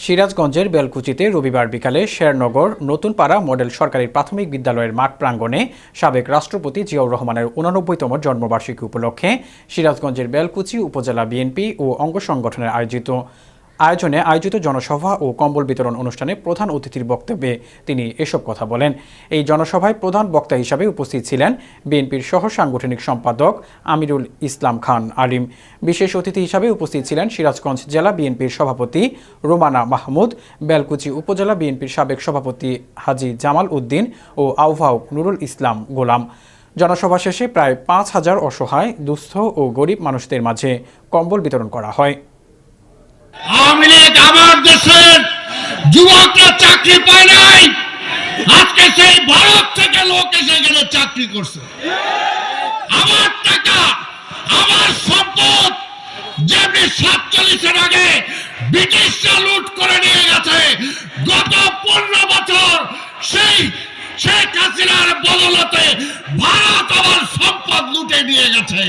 সিরাজগঞ্জের বেলকুচিতে রবিবার বিকালে শেরনগর নতুনপাড়া মডেল সরকারি প্রাথমিক বিদ্যালয়ের মাঠ প্রাঙ্গণে সাবেক রাষ্ট্রপতি জিয়াউর রহমানের উনানব্বইতম জন্মবার্ষিকী উপলক্ষে সিরাজগঞ্জের বেলকুচি উপজেলা বিএনপি ও অঙ্গ সংগঠনের আয়োজিত আয়োজনে আয়োজিত জনসভা ও কম্বল বিতরণ অনুষ্ঠানে প্রধান অতিথির বক্তব্যে তিনি এসব কথা বলেন। এই জনসভায় প্রধান বক্তা হিসাবে উপস্থিত ছিলেন বিএনপির সহ সাংগঠনিক সম্পাদক আমিরুল ইসলাম খান আলিম। বিশেষ অতিথি হিসাবে উপস্থিত ছিলেন সিরাজগঞ্জ জেলা বিএনপির সভাপতি রোমানা মাহমুদ, বেলকুচি উপজেলা বিএনপির সাবেক সভাপতি হাজি জামাল উদ্দিন ও আহ্বায়ক নুরুল ইসলাম গোলাম। জনসভা শেষে প্রায় পাঁচ হাজার অসহায়, দুস্থ ও গরিব মানুষদের মাঝে কম্বল বিতরণ করা হয়। যুবকরা চাকরি পায় নাই। আজকে সেই ভারত থেকে লোক এসে এখানে চাকরি করছে। আমার টাকা, আমার সম্পদ যেমনি সাতচল্লিশের আগে ব্রিটিশরা লুট করে নিয়ে গেছে, গত পনেরো বছর সেই শেখ হাসিনার বদলতে ভারত আমার সম্পদ লুটে নিয়ে গেছে।